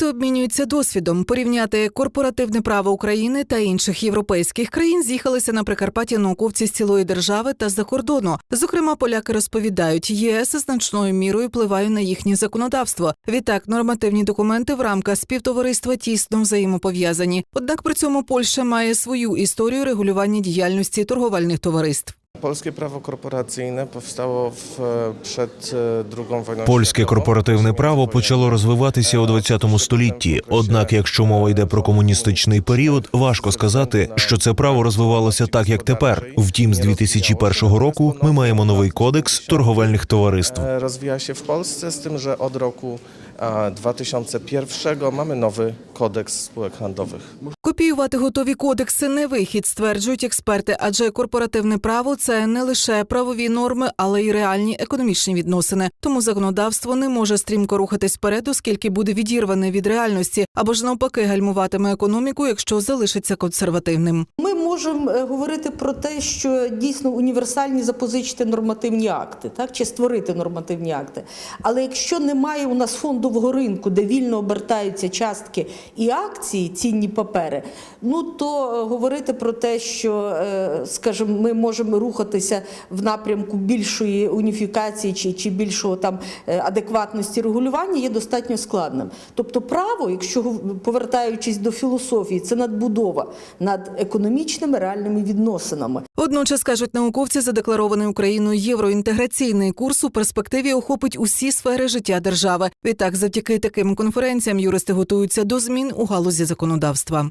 Юристи обмінюються досвідом. Порівняти корпоративне право України та інших європейських країн з'їхалися на Прикарпатті науковці з цілої держави та з-за кордону. Зокрема, поляки розповідають, ЄС значною мірою впливає на їхнє законодавство. Відтак, нормативні документи в рамках співтовариства тісно взаємопов'язані. Однак при цьому Польща має свою історію регулювання діяльності торговельних товариств. Polskie prawo korporacyjne powstało w, przed e, II wojną Польське корпоративне право почало розвиватися у 20 столітті. Однак, якщо мова йде про комуністичний період, важко сказати, що це право розвивалося так, як тепер. Втім, з 2001 року ми маємо новий кодекс торговельних товариств. W Polsce, z tym, że od roku e, 2001 mamy nowy kodeks spółek handlowych. Копіювати готові кодекси не вихід, стверджують експерти, адже корпоративне право це не лише правові норми, але й реальні економічні відносини. Тому законодавство не може стрімко рухатись вперед, оскільки буде відірване від реальності, або ж навпаки гальмуватиме економіку, якщо залишиться консервативним. Ми можемо е, говорити про те, що дійсно універсальні запозичити нормативні акти, так чи створити нормативні акти. Але якщо немає у нас фондового ринку, де вільно обертаються частки і акції, цінні папери, ну то е, говорити про те, що, е, скажімо, ми можемо рухатися в напрямку більшої уніфікації чи, чи більшого там адекватності регулювання є достатньо складним. Тобто, право, якщо повертаючись до філософії, це надбудова над економічними реальними відносинами. Водночас кажуть науковці, задекларований Україною євроінтеграційний курс у перспективі охопить усі сфери життя держави. Відтак, завдяки таким конференціям юристи готуються до змін у галузі законодавства.